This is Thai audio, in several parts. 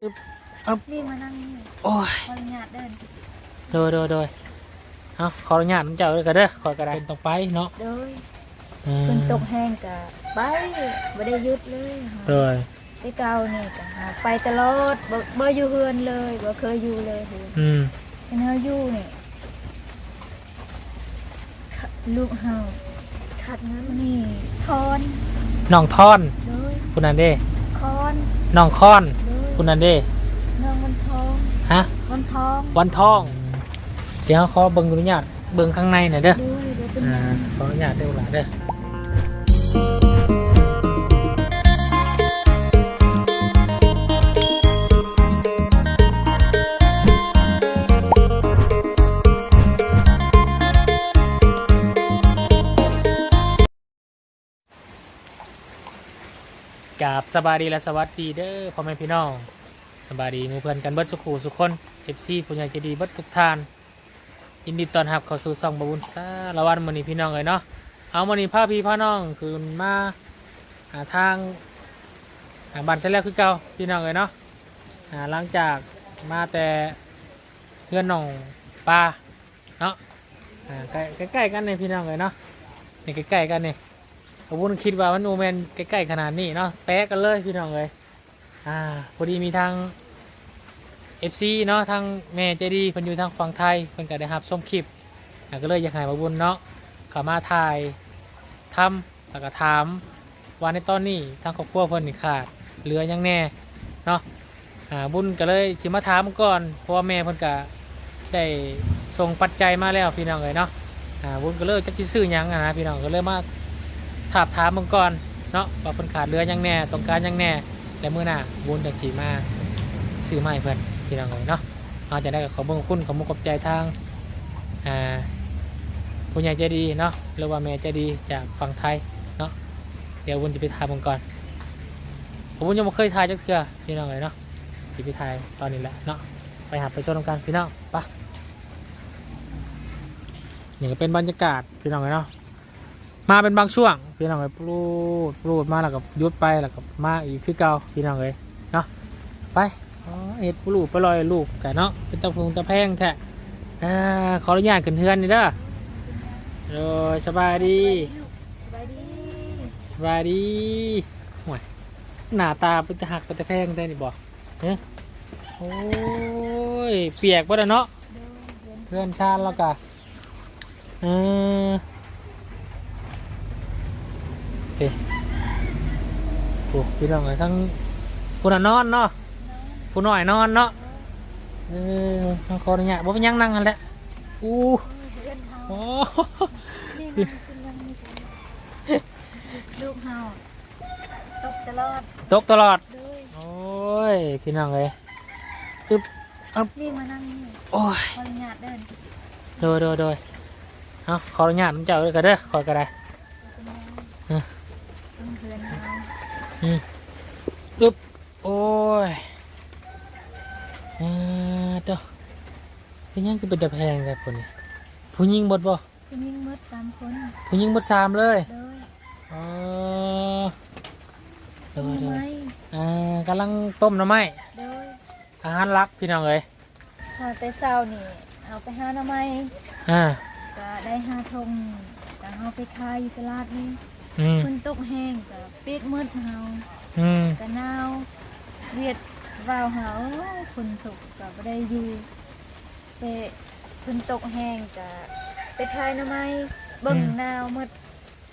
นี่มานั่งนี่โอ้ยขออนุญาตเดินโดยโดยโดยเอาขออนุญาตน้ำเจ้าเลยก็เด้อขอกระดาษเป็นต้องไปเนาะโดยอืมฝนตกแห้งกะไปบ่ได้หยุดเลยโดยไปเก่านี่กะหาไปตลอดบ่บ่อยู่เฮือนเลยบ่เคยอยู่เลยเฮือนอืมเป็นเฮาอยู่นี่ขะลูกเฮาขัดเงินนี่ทอนน้องทอนโดยคุณนันเด้คอนน้องคอนโดย คุณนันเด้น้องวันทองฮะ วันทอง วันทอง เดี๋ยวขอเบิ่งอนุญาตเบิ่งข้างในหน่อยเด้อโดยเดี๋ยวเป็นอ่าขออนุญาตเด้อหลานเด้อ บสบายดีและสวัสดีเด้อพ่อแม่พี่น้องสบายดีมู่เพื่อนกันเบิดสุขูสุขคน FC ผู้ใหญ่ใจะดีเบิดทุกท่านยินดีต้อนรับเข้าสู่ซองบาบุญซาละวันมื้อนี้พี่น้องเลยเนาะเอามื้อนี้พาพี่พาน้องคือมาหาทางหาบ้านเสร็จแล้วคือเก่าพี่น้องเลยเนาะอ่าหลังจากมาแต่เพื่อนน้องปลาเนาะอ่าใกล้ใกล้ๆกันเลยพี่น้องเลยเนาะนี่ใกล้ๆกันนี่ บาบุญคิดว่ามันโมเมนใกล้ๆขนาดนี้เนาะแป๊ะกันเลยพี่น้องเลยอ่าพอดีมีทาง FC เนาะทางแม่ใจดีเพิ่นอยู่ทางฝั่งไทยเพิ่นก็ได้รับชมคลิปก็เลยอยากให้มาบุญเนาะเข้ามาถ่ายทำแล้วก็ถามว่าในตอนนี้ทางครอบครัวเพิ่นนี่ขาดเหลือยังแน่เนาะอ่าบุญก็เลยสิมาถามก่อนเพราะว่าแม่เพิ่นก็ได้ส่งปัจจัยมาแล้วพี่น้องเลยเนาะอ่าบุญก็เลยจะสิซื้อยังนะพี่น้องก็เลยมา ถามถามเบิ่งก่อนเนาะว่าเพิ่นขาดเหลือยังแน่ต้องการยังแน่ และมื้อหน้าบุญจังสิมาซื้อมาให้เพิ่นพี่น้องเลยเนาะเราจะได้กับขอบิ่งคุณขอมุกขอบใจทางอ่าผู้ใหญ่ใจดีเนาะหรือว่าแม่ใจดีจากฝั่งไทยเนาะเดี๋ยววุ้นจะไปทายมึงก่อนผมวุ้นยังไม่เคยทายจักเทื่อพี่น้องเลยเนาะจะไปทายตอนนี้แหละเนาะไปหาไปชมกันพี่น้องไปะนี่ก็เป็นบรรยากาศพี่น้องเลยเนาะ มาเป็นบางช่วง พี่น้องเลยปลูดปลูดมาแล้วก็หยุดไปแล้วก็มาอีกคือเก่าพี่น้องเลยเนาะไปอ๋อเห็ดปลูกไปลอยลูกกันเนาะเป็นตะพงตะแพงแท้อ่าขออนุญาตขึ้นเทือนนี่เด้อโดยสบายดีสบายดีสบายดีห่วยหน้าตาเป็นตะหักเป็นตะแพงได้นี่บอกเฮ้ยโอ้ยเปียกบ่ได้เนาะโดยเรียนเพื่อนชาติแล้วกะเออ เฮ้ยโอ้พี่น้องเลยทั้งผู้น่ะนอนเนาะผู้น้อยนอนเนาะเออทางคอเนี่ยบ่เป็นหยังนั่งกันแหละอู้เรียนเฮาโอ้นี่นั่งกินนั่งนี่กันลูกเฮาตกตลอดตกตลอดโดยโอ้ย พี่น้องเลย นี่มานั่งนี่โอ้ย ขออนุญาตเดิน โดยโดยโดยเอาขออนุญาตน้ำเจ้าเลยก็เด้อขอกระได เป็นไง อะ ต้องเพื่อนเฮา ปึ๊บโอ้ยอ่าเจ้าเป็นหยังคือเป็นตะแพงแต่คนนี้ผู้หญิงบดบ่ผู้หญิงหมดสามคนผู้หญิงบดสามเลยโดยอ๋อโดต้ยนโดยไม้อ่ากำลังต้มหน้ำไม้โดยอาหารหลักพี่น้องเลยพอแต่เช้านี่เอาไปหาหน่อไม้อ่าก็ได้ห้าทงก็เอาไปขายอยู่ตลาดนี่ อืม ฝนตกแห้งก็เปียกมืดเฮาอืม ก็หนาวเวียดวาวเฮาฝนตกก็บ่ได้อยู่ไปฝนตกแห้งก็ไปขายหน่อไม้เบิ่งหนาวมืด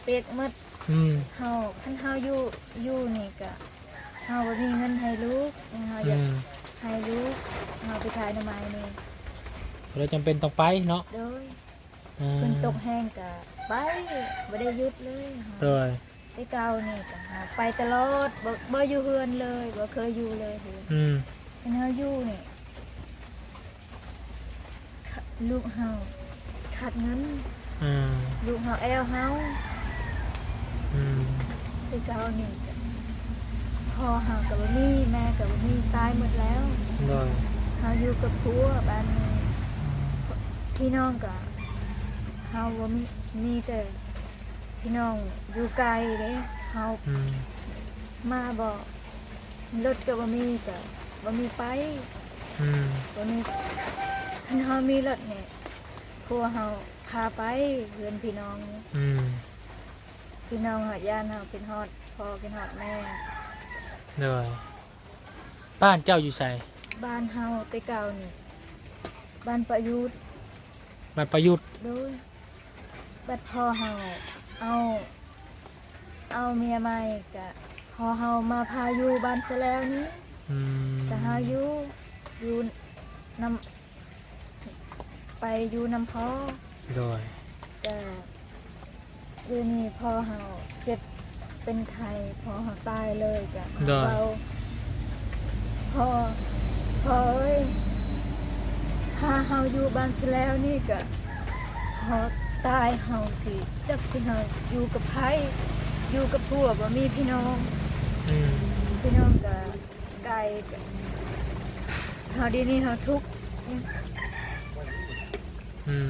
เปียกมืดอืม เฮาคันเฮาอยู่อยู่นี่ก็เฮาบ่มีเงินให้ลูกเฮาออืยากมให้ลูกเฮาไปขายหน่อไม้นี่เราจำเป็นต้องไปเนาะ โดยอ่า ฝนตกแห้งก็ไปบ่ได้หยุดเลยเฮาโดยไปเก่านี่ก็หาไปตลอดบ่บ่อยู่เฮือนเลยบ่เคยอยู่เลยเฮือนอืมเป็นเฮาอยู่นี่ขะลูกเฮาขาดเงินอ่าลูกเฮาแอลเฮาอืมไปเก่านี่ก็พ่อเฮาก็บ่มีแม่ก็บ่มีตายหมดแล้วโดยเฮาอยู่กับผัวบ้านนี้พี่น้องก็ เฮาบ่มีมีแต่พี่น้องอยู่ไกลเด้เฮาอืมมาบอกรถก็บ่มีก็บ่มีไปอืมบ่มีคันเฮามีรถเนี่ยครัวเฮาพาไปเพื่อนพี่น้องนี่อืมพี่น้องเฮาย่านเฮาเป็นฮอดพ่อเป็นฮอดแม่ เลยบ้านเจ้าอยู่ไสบ้านเฮาแต่เก่านี่บ้านประยุทธ์บ้านประยุทธ์โดย บัดพ่อเฮาเอา เอาเมียใหม่กะพอเฮามาพาอยู่บ้านซะแล้วนี้อืมจะหาอยู่อยู่นำไปอยู่นำพ่อโดยแต่เดี๋ยวนี้พ่อเฮาเจ็บเป็นไข้พ่อเฮาตายเลยกะเราพ่อพ่อเอ้ยพาเฮาอยู่บ้านซะแล้วนี่กะเฮา ตายเฮาสิจักสิเฮาอยู่กับไผอยู่กับผัวบ่มีพี่น้อง อืมพี่น้องกับไก่กับเฮาดีนี่เฮาทุกข์อืม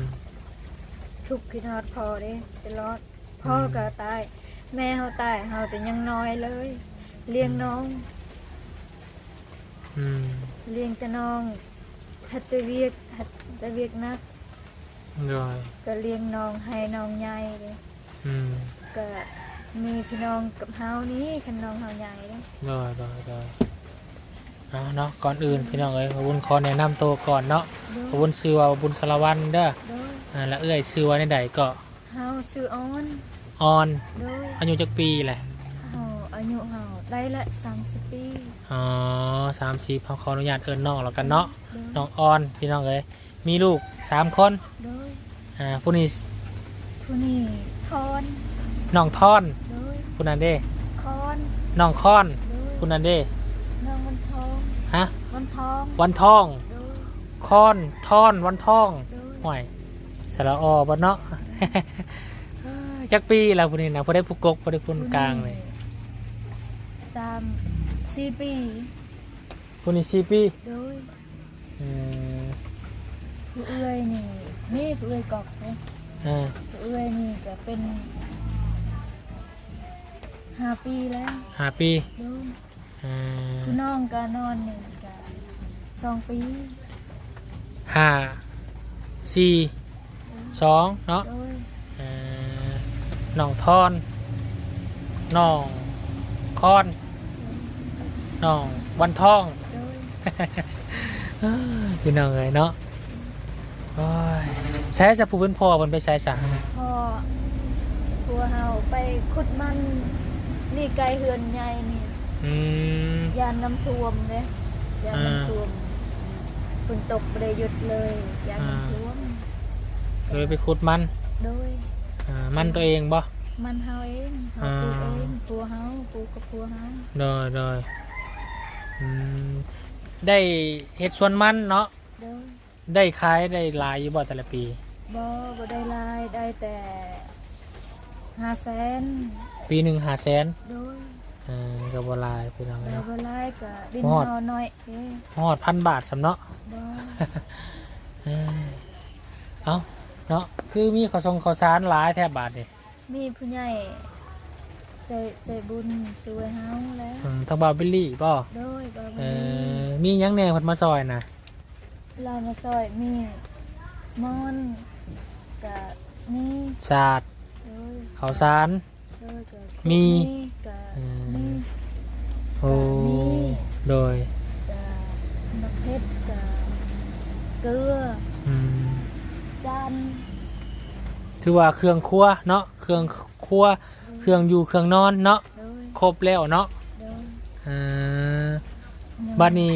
ทุกข์คิดฮอดพอเด้ตลอดพ่อก็ตาย แม่เฮาตายเฮาแต่ยังน้อยเลย เลี้ยงน้อง อืมเลี้ยงแต่น้องฮัตแตเวียกฮัตแตเวียกนัก โดยก็เลี้ยงน้องให้น้องใหญ่เด้อืมก็มีพี่น้องกับเฮานี้คันน้องเฮาใหญ่เด้โดยโดยโดยเอาเนาะก่อนอื่นพี่น้องเอ้ยขอบคุญขอแนะนำตัวก่อนเนาะโดขอบคุญชื่อว่าบุญสารวันเด้อโดยอ่าแล้วเอ้ยชื่อว่าในใดก็เฮาซื้อออนออนโดยอายุจักปีแหละเฮาอายุเฮาได้ละ30ปีอ๋อสามสี่ขออนุญาตเอิญน้องแล้วกันเนาะโดยน้องออนพี่น้องเอ้ยมีลูกสามคน โดย อ่าผู้นี้ผู้นี้คอนน้องท่อนโดยผู้นั้นเด้คอนน้องค้อนโดยผู้นั้นเด้น้องวันทองฮะวันทองวันทองโดยค้อนท่อนวันทองโดยห่วยสระอบ่เนาะ จักปีแล้วผู้นี้นะผู้ได้ผู้กกผู้ได้ผู้กลางเลยสามสี่ปีผู้นี้สี่ปีโดยอืมผู้เอื้อยนี่ นี่ผู้เอื้อยกอกเลยอ่าผู้เอื้อยนี่จะเป็นห้าปีแล้วห้าปีโดยอ่าผู้น้องก็นอนนี่ก็สองปีห้าสี่สองเนาะโดยเอ่อน้องทอนน้องคอนน้องวันทอง โดย พี่น้องเลยเนาะ โอ้ยใช้จะผู้เป็นพ่อมันไปใช้สาพอผัวเฮาไปขุดมันนี่ไกลเฮือนใหญ่นี่อืม ยานน้ำท่วมเลยยานน้ำท่วมฝนตกประหยุดเลยยานน้ำท่วมเลยไปขุดมันโดย อ่ามันตัวเองบ่ มันเฮาเองเฮาปลูกเองผัวเฮาปลูกกับผัวเฮาโดยโดยอืมได้เฮ็ดสวนมันเนาะ โดย ได้ขายได้หลายอยู่บ่แต่ละปี บ่บ่ได้หลายได้แต่ห้าแสนปีหนึ่งหาแสนโดยเออก็บ่หลายพี่น้องได้เนาะ บ่หลายก็ดินฮอด เฮาน้อยเอ้ฮอดพันบาทสำเนาะบ่เอ้ยเอาเนาะคือมีข้าวทรงข้าวสารหลายแทบบาทนี่มีผู้ใหญ่ใจใจบุญสวยเฮาแล้ว อืมทางบาวบิลลี่ป่ะโดยบ่เอมีอมีหยังแหน่เพิ่นมาซอยนะ เรามาซอยมีมอนกับมีศาสตร์โดยข้าวสาร โดยกับมี กับเอ่อมีโอ้มีโดยกับมะเพ็ดกับเกลืออืมจานถือว่าเครื่องครัวเนาะเครื่องครัวเครื่องอยู่เครื่องนอนเนาะโดยครบแล้วเนาะโดยเออบัดนี้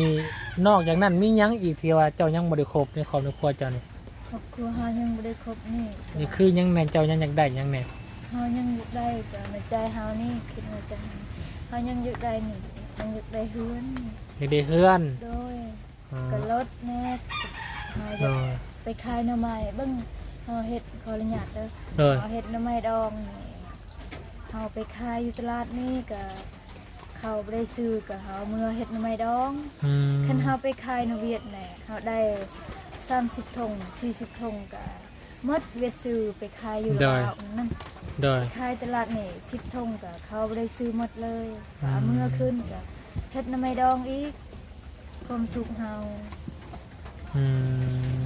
นอกจากนั้นมีหยังอีกที่ว่าเจ้ายังบ่ได้ครบในครอบในครัวเจ้านี่ครอบครัวเฮายังบ่ได้ครบนี่นี่คือหยังแหน่เจ้ายังอยากได้หยังแหน่เฮายังอยากได้กับในใจเฮานี่คิดในใจเฮายังอยากได้นี่ยังอยากได้เฮือนอยากได้เฮือนโดยอ๋อกับรถแน่เฮาอโดยากยไปขายหน่อไม้เบิ่งเฮาเฮ็ดขออนุญาตเด้อโดยเฮาเฮ็ดหน่อไม้ดองนี่เฮาไปขายอยู่ตลาดนี่ก็ เขาบ่ได้ซื้อก็เฮาเมื่อเฮ็ดหน่อไม้ดองอืมคันเฮาไปขายในเวียดแหน่เฮาได้30ถุง40ถุงก็หมดเวียดซื้อไปขายอยู่ลาวนั่นโดย ขายตลาดนี่10ถุงก็เขาบ่ได้ซื้อหมดเลยก็เอาอืม เมื่อขึ้นก็เฮ็ดหน่อไม้ดองอีกความทุกข์เฮาอืม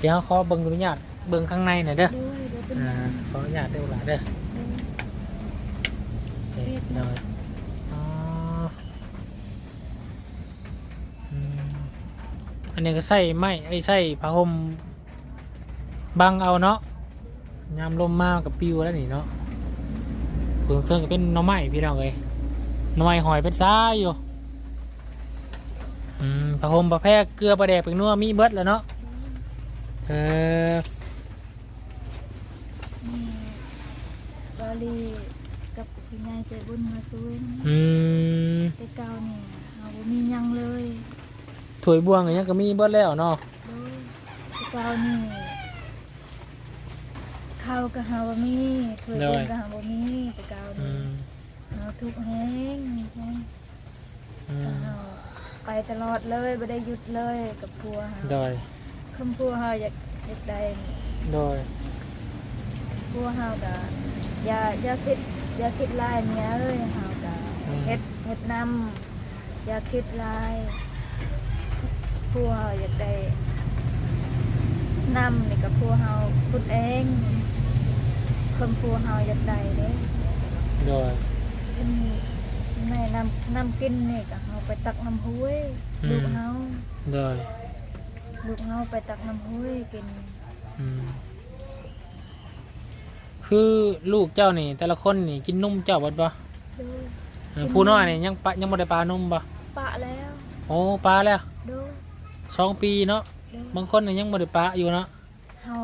เดี๋ยวขอเบิ่งอนุญาตเบิ่งข้างในหน่อยเด้อด้วยเดี๋ยวเป็นอ่ายังขออนุญาตเด้อหลาเด้อด้วยโอเคหน่อย อันนี้ก็ใส่ไม้ไอ้ยใส่ผ้าห่มบังเอาเนาะยามลมมากับปิวแล้วนี่เนาะเพิ่งเพิ่งก็เป็นหน่อไม้พี่น้องเอ้ยหน่อไม้หอยเป็นซ้ายอยู่อืมผ้าห่มผ้าแพรเกลือปลาแดกเป็นนัวมีเบิดแล้วเนาะเออนี่บาลีกับพี่ยายใจบุญมาช่วยนะอืมแต่เก่านี่เฮาบ่มีหยังเลย ถวยบวงอย่างเงี้ยก็มีเบิดแล้วเนาะโดยแต่เก่านี่ข้าวก็เฮาบ่มีถ้วยบุญก็เฮาบ่มีแต่เก่าอืนี่มเฮาทุกข์แฮงแฮงอืก็มเฮาไปตลอดเลยบ่ได้หยุดเลยกับพัวเฮาโดยคำพัวเฮาอยากอยากได้นี่ โดยพัวเฮาก็อย่าอย่าคิดอย่าคิดลายเมียเอ้ยเฮาก็เฮ็ดเฮ็ดนำอย่าคิดลาย พัวเฮาอยากได้นำนี่ก็พัวเฮาพูดเองคำพัวเฮาอยากได้เด้โดยอันนี้ในนำนำกินนี่ก็เฮาไปตักน้ำห้วยอืมลูกเฮาโดยลูกเฮาไปตักน้ำห้วยกินอืมคือลูกเจ้านี่ แต่ละคนนี่กินนมเจ้าบดบ่โดยเออผู้น้อยนี่ยังปะยังบ่ได้ปลานมบ่ปะแล้ว โอ้ปลาแล้วโดย สองปีเนาะโดยบางคนนี่ยังบ่ได้ปลาอยู่เนาะเฮา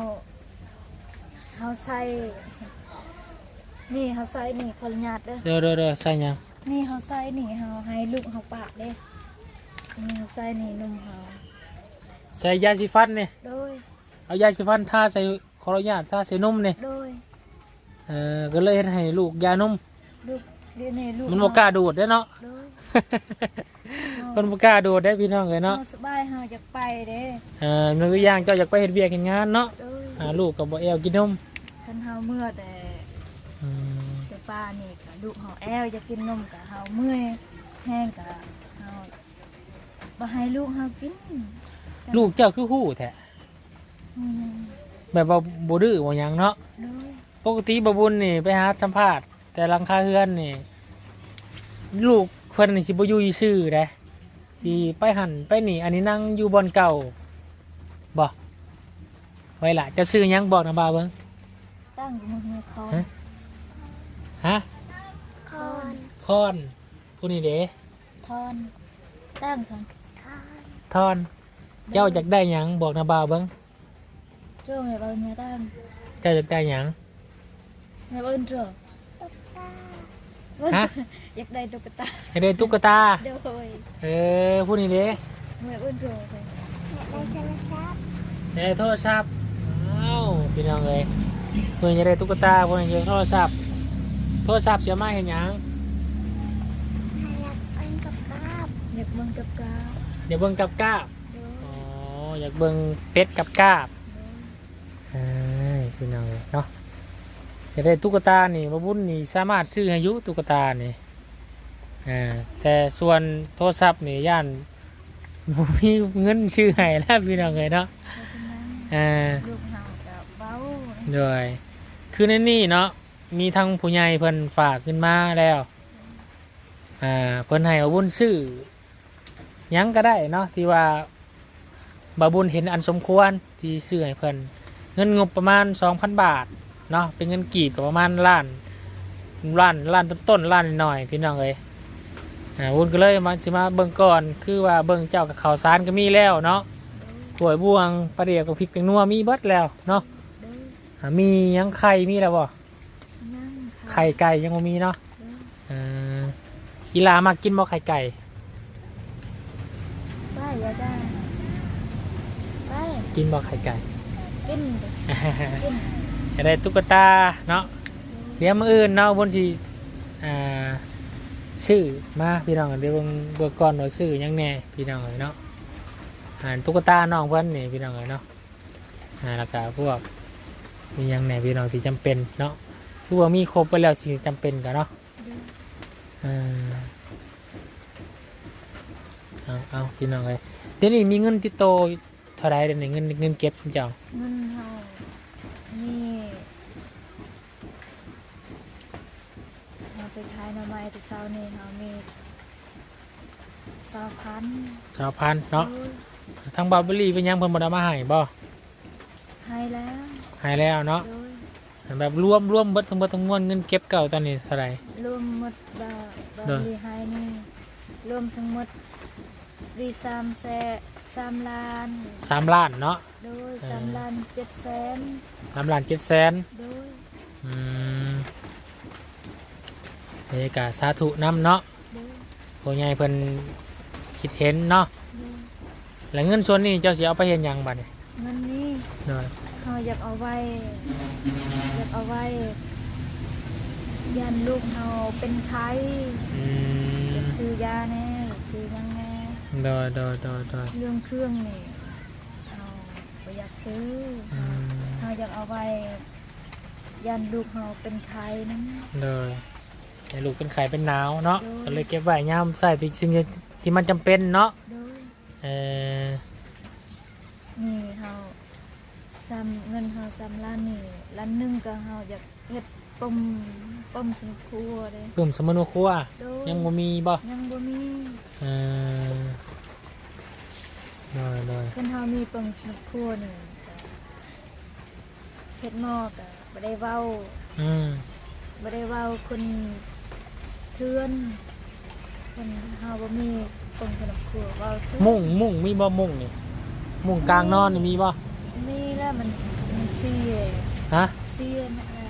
เฮาใส่นี่เฮาใส่นี่คนญาติเด้อเด้อเด้อเด้อใส่หยังนี่เฮาใส่นี่เฮาให้ลูกเฮาปะเด้นี่เฮาใส่นี่นมเฮาใส่ยาสีฟันนี่โดยเอายาสีฟันทาใส่ขออนุญาตทาใส่นมนี่โดยเออก็เลยเฮ็ดให้ลูกยานมลูกเดี๋ยวนี้ลูกมันบ่กล้าดูดเด้อเนาะโดย มันบ่กล้าดูดได้อพี่น้องเอ้ยเนาะ เฮาสบายเฮาอยากไปเด้เออมันก็อย่างเจ้าอยากไปเฮ็ดเวียกเฮ็ดงานเนาะโดยหาลูกก็บ่แอวกินนมคันเฮาเมื่อแต่อืมแต่ป้านี่ก็ลูกเฮาแอวอยากกินนมก็เฮาเมื่อยแห้งก็เฮาบ่ให้ลูกเฮากินลูกเจ้าคือฮู้แท้อืมแบบว่าบ่ดื้อบ่หยังเนาะโดยปกติบ่บุญนี่ไปหาสัมภาษณ์แต่หลังคาเฮือนนี่ ลูก เพิ่นนี่สิบ่อยู่ซื่อๆเด้สิไปหันไปนี่ อันนี้นั่งอยู่บอนเก่าบ่ไว้ล่ะเจะซื้อหยังบอกนะบ่าวเบิ่งตั้งอยู่มือมือคอนฮะฮะคอนคอนผู้นี้เด้ทอนตั้งทอนทอน เจ้าอยากได้หยังบอกนะบ่าวเบิ่งเจ้าแม่เบิ้ลเนี่ยตั้งเจ้าอยากได้หยังแม่เบิ้ลเจ้า ฮะ อยากได้ตุ๊กตาอยากได้ตุ๊กตา โดยเออผู้นี้เด้แม่เบิ้ลเจ้าไปได้โทรศัพท์อ้าวพี่น้องเอ้ยเพื่อนจะได้ตุ๊กตาเพื่อนจะได้โทรศัพท์ โทรศัพท์เสียมาเห็นหยังอยากเบิ้งกับกาเดี๋ยวเบิ่งกับกาบโดยอ๋ออยากเบิ่งเป็ดกับกาบเอ้ยพี่น้องเอ้ยเนาะ จะได้ตุ๊กตานี่มาบุญนี่สามารถซื้อให้อยุตุ๊กตานี่อ่าแต่ส่วนโทรศัพท์นี่ย่านบ่มีเงินซื้อให้แล้วพี่น้องเอ้ยเนาะแล้วเป็นนั้นอ่าลูกเฮากับเบ้าด้วยคือในนี่เนาะมีทั้งผู้ใหญ่เพิ่นฝากขึ้นมาแล้วอ่าเพิ่นให้เอาบุญซื้อหยังก็ได้เนาะที่ว่าบาบุญเห็นอันสมควรที่ซื้อให้เพิ่นเงินงบประมาณ 2,000 บาท เนาะเป็นเงินกีบก็ประมาณล้านล้านล้านต้นๆล้านหน่อยๆพี่น้องเอ้ยอ่าบุญก็เลยมาสิมาเบิ่งก่อนคือว่าเบิ่งเจ้ากับข้าวสารก็มีแล้วเนาะกล้วยบวงปลาเดียวกับพริกแกงนัวมีเบิดแล้วเนาะโดยอ่ามียังไข่มีแล้วบ่นั่งไข่ไก่ยังบ่มีเนาะโดยเอ่ออีหลามากินบ่ไข่ไก่ไปอย่าได้ไปกินบ่ไข่ไก่กินเด้อกิน จะได้ตุ๊กตาเนาะเดี๋ยวมืออื่นเนาะบนสิอ่าซื้อมาพี่น้องเดี๋ยวเบิ่งเบิ่งก่อนว่าซื้อยังแน่พี่น้องเอ้ยเนาะอ่าตุ๊กตาน้องเพิ่อนนี่พี่น้องเอ้ยเนาะอ่าแล้วก็พวกมียังแน่พี่น้องที่จำเป็นเนาะคือว่ามีครบไปแล้วสิจำเป็นกันเนาะอ่าเอาเอาพี่น้องเลยเดี๋ยวนี้มีเงินติดโตเท่าไรเดี๋ยวนี้เงินเงินเก็บจ้าเงินเฮานี่เราไปขายหน่อไม้แต่เช้านี่เฮามีสาวพันสาวพันเนาะโอ้ยทางบาร์เบอรี่เป็นหยังเพิ่นบ่ได้มาให้บ่ให้แล้วให้แล้วเนาะโดยแบบรวมรวมเบิดทั้งเบิดทั้งมวลเงินเก็บเก่าตอนนี้เท่าไหร่รวมหมดบาบาโดยลีให้นี่รวมทั้งหมดดีสามแสนสามล้านสามล้านเนาะโดยเออสามล้านเจ็ดแสนสามล้านเจ็ดแสนโดยอืม เอกาสาธุน้ำเนาะโดยผู้ใหญ่เพิ่นคิดเห็นเนาะโดยแล้วเงินส่วนนี้เจ้าสิเอาไปเฮ็ดหยังบัดนี้เงินนี้เนาะเขาอยากเอาไว้อยากเอาไว้ยันลูกเขาเป็นไข้อือยามกซื้อยาแน่อยากซื้อหยังแน่โดยโดยโดยโดยเรื่องเครื่องนี่เขาบ่อยากซื้ออืมเขาอยากเอาไว้ยันลูกเขาเป็นไข้นั้นโดย ให้ลูกเป็นไข้เป็นหนาวเนาะโดยก็เลยเก็บไว้ยามใส่ที่สิ่งที่มันจำเป็นเนาะโดยเออนี่เขาซ้ำเงินเขาซ้ำล้านนี่ล้านหนึงก็เขาอยากเฮ็ดปมปมสนุกครัวเด้กลุ่มสมนุครัวโดยยังบ่มีบ่ยังบ่มีเออโดยโดยเพิ่นเฮามีปมสนุกครัวนี่ก็เฮ็ดหม้อก็บ่ได้เว้า อืม บ่ได้เว้าคน เทือนเพิ่นเฮาบ่มีปมสนุกครัวเว้าเทือนมุ่งมุ่งมีบ่มุ่งนี่มุ่งกลางนอนนี่มีบ่มีแล้วมันมันเสียฮะเสียนะอะ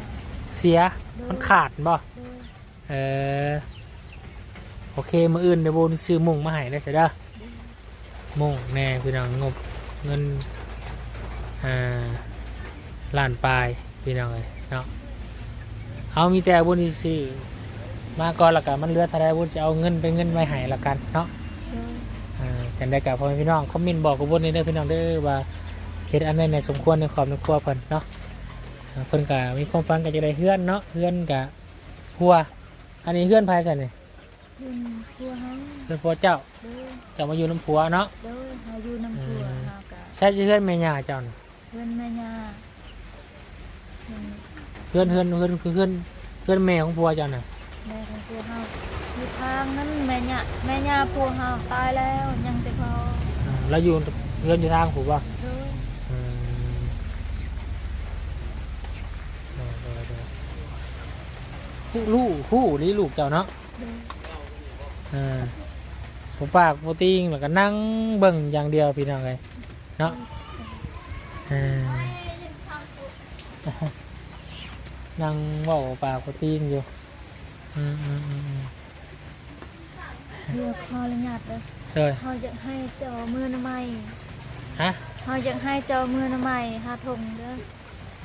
เสียมันขาดบ่โดยเออโอเคมืออื่นเดี๋ยวโบนซื้อมุ่งมาให้ได้ใช่เด้อมุ่งแน่พี่น้องงบเงินอ่าล้านปลายพี่น้องเลยเนาะเอามีแต่บุญซื้อ มาก่อนและกันมันเหลือเท่าไรบุญจะเอาเงินไปเงินไว้ให้ละกันเนาะโดยอ่าจันได้กับพ่อแม่พี่น้องคอมเมนต์บอกกับบุญนี่เด้อพี่น้องเด้อว่าเฮ็ดอันใดในสมควรในความในครัวเพิ่นเนาะอ่าเพิ่นก็มีความฝันก็จะได้เฮือนเนาะเฮือนกะหัว อันนี้เฮือนภายใช่นี่เพิ่นครัวเฮาเฮือนผัวเจ้าโดยเจ้ามาอยู่น้ำผัวเนาะโดยเฮาอยู่น้ำครัวอืมเฮาก็ใช่สิเฮือนแม่ย่าเจ้าน่ะเพิ่นแม่ย่าเพิ่นเฮือนเฮือนเฮือนคือเฮือนเฮือนแม่ของผัวเจ้าน่ะ แม่ของพัวเฮาอยู่ทางนั้นแม่ย่าแม่ย่าพัวเฮาตายแล้วยังแต่พออ่าแล้วอยู่เฮือนอยู่ทางผมบ่โดยอืมเด้อเด้อเด้อฮู้ลูกฮู้นี่ลูกเจ้าเนาะอ่าผมปากโมติงแล้วก็นั่งเบิ่งอย่างเดียวพี่น้องเลยเนาะอ่านั่งว่าปากโมติงอยู่ อืมอืมอืมอืมเรียกพอละหยาดเลยเลยเฮาอยากให้เจ้ามือหน้ำไม้ฮะเฮาอยากให้เจ้ามือหน้ำไม้หาทงเด้อ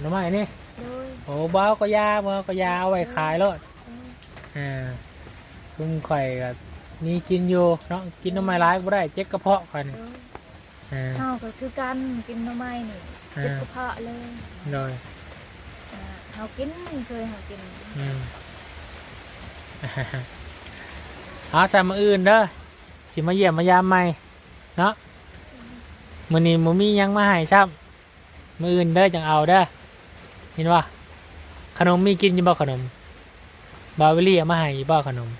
หน่อไม้นี่โดยโอ้บ้าวก็ยาบ้าวก็ยาเอาไว้ขายแล้วโดยอ่าซุ่มข่อยก็มีกินอยู่เนาะกินหน่อไม้ร้ายก็ได้เจ็บกระเพาะกันโดยอ่าเฮาก็คือกันกินหน้ำไม้นี่เจ็บกระเพาะเลยโดยอ่าเฮากินเคยเฮากิน อืม เอาใส่มาอื่นเด้อสิมาเยี่ยมมายามใหม่เนาะมื้อนี้บ่มีหยังมาให้ซ้ำมื้ออื่นเด้อจังเอาเด้อเห็นว่าขนมมีกินอยู่บ่ขนมบาวเวลี่เอามาให้อยู่บ่ขนม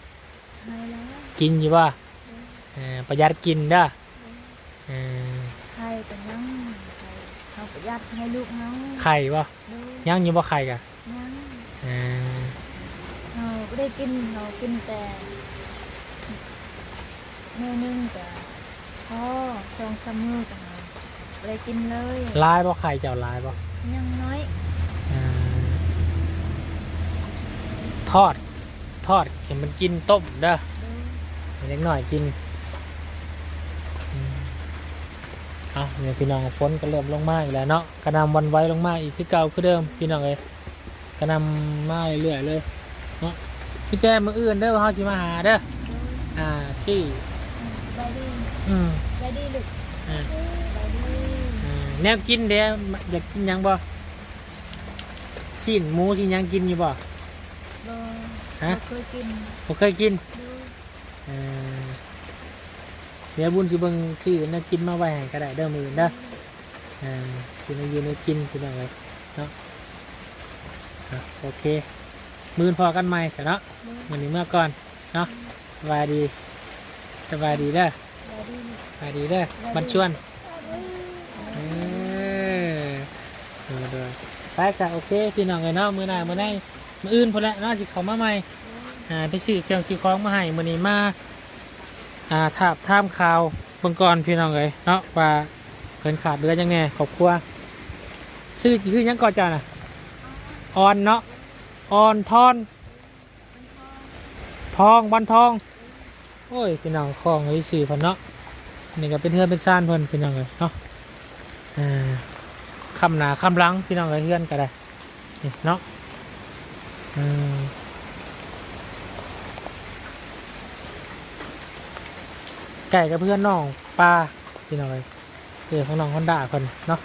ให้แล้วกินอยู่บ่เออประหยัดกินเด้อเออไข่ก็ยังไข่เฮาประหยัดให้ลูกเฮาไข่บ่โดยยังอยู่บ่ไข่กะยังเออเรา ไม่ได้กินเรากินแต่เมอนึงแต่พอสองสามมือกันไม่ได้กินเลยลายบ่ไข่เจ้าลายบ่ยังน้อยเออทอด ทอดเห็นมันกินต้มเด้อเด้อเล็กหน่อยกินอืมเอาเนี่ยพี่น้องฝนก็เริ่มลงมาอีกแล้วเนาะกระหนำวันไว้ลงมาอีกคือเก่าคือเดิมพี่น้องเลยกระหนำมาเรื่อยๆเลยเนาะ พี่แจ้มืออื่นเด้อเฮาสิมาหาเด้อเด้ออ่าชื่อไปดีอืมไปดีลูกอ่าไปดีอ่าแนวกินเด้ออยากกินหยังบ่สิ้นหมูสิหยังกินอยู่บ่บ่ฮะบ่เคยกินบ่เคยกินเด้อเออเดี๋ยวบุญสิเบิ่งซื้อแนักกินมาไว้ให้ก็ได้เด้อมื้อนี้เด้ออ่าสิมาอยู่ในกินพี่น้องเอ้ยเนาะอะโอเค มื้ออนพอกันใหม่ซะเนาะมื้อนี้เมื่อก่อนเนาะสบายดีสบายดีเด้อแล้วดีนี่สบายดีเด้อบันชวนเออดูดูไปจ้ะโอเคพี่น้องเอ้ยเนาะมื้อหน้ามื้อไหนมื้ออื่นพุ่นแหละเนาะสิเข้ามาใหม่อ่าไปซื้อเครื่องซื้อของมาให้มื้อนี้มาอ่าถามถามข่าวเบิ่งก่อนพี่น้องเอ้ยเนาะว่าเพิ่นขาดเดือยังไงครอบครัวซื้อซื้อหยังก่อนจ้าน่ะออนเนาะ ออนทอนทองบันทอง โอ้ยพี่น้องคลองไอ้สื่พิ่นเนาะนี่ก็เป็นเฮือนเป็นซ่านเพิ่อนพี่น้องเอ้ยเนาะอ่าคำหนาคำลังพี่น้องเอ้ยเฮือนก็ได้นี่เนาะอืมไก่กับเพื่อนน้องปลาพี่น้องเลยเพื่อนของน้องฮอนด้าคนเนาะ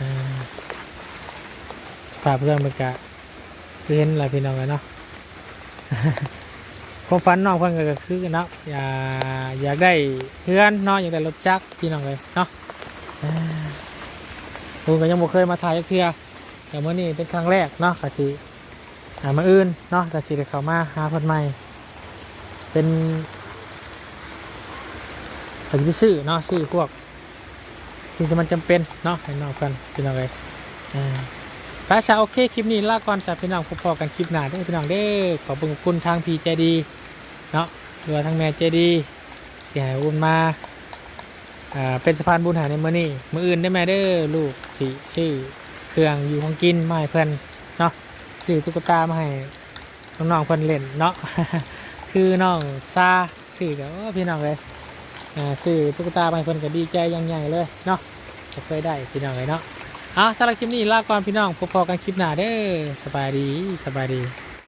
อ่าปลาเพื่อนมันกะ เพื่อนอะไรพี่น้องเลยเนาะความฝันน้องเพื่อนก็คือเนาะอยากอยากได้เพื่อนเนาะอยากได้รถจักรพี่น้องเลยเนาะอ่าผมก็ยังบ่เคยมาถ่ายเทื่อแต่เมื่อนี้เป็นครั้งแรกเนาะกะจีหามาอื่นเนาะกะจีได้เข้ามาหาเพิ่นใหม่ เป็นผมจะไปซื้อเนาะซื้อพวกสิ่งที่มันจำเป็นเนาะให้น้องกันพี่น้องเลยอ่า พระชาโอเคคลิปนี้ลาก่อนจ้ะพี่น้องพบกันคลิปหน้าเด้พี่น้องเด้อขอบคุณทางพีใจดีเนาะหรือว่าทางแม่ใจดีที่ให้อุ่นมาอ่าเป็นสะพานบุญหาในมื้อนี้มื้ออื่นได้ไหมเด้อลูกสิซื้อเครื่องอยู่ของกินมาให้เพื่อนเนาะซื้อตุ๊กตามาให้น้องๆเพื่อนเล่นเนาะคือน้องซาซื้อกับพี่น้องเลยอ่าซื้อตุ๊กตาไปเพิ่นก็ดีใจอยังใหญ่เลยเนาะเคยได้พี่น้องเลยเนาะ อะสำหรับคลิปนี้ลาก่อนพี่น้องพบกันคลิปหน้าเด้อสบายดีสบายดี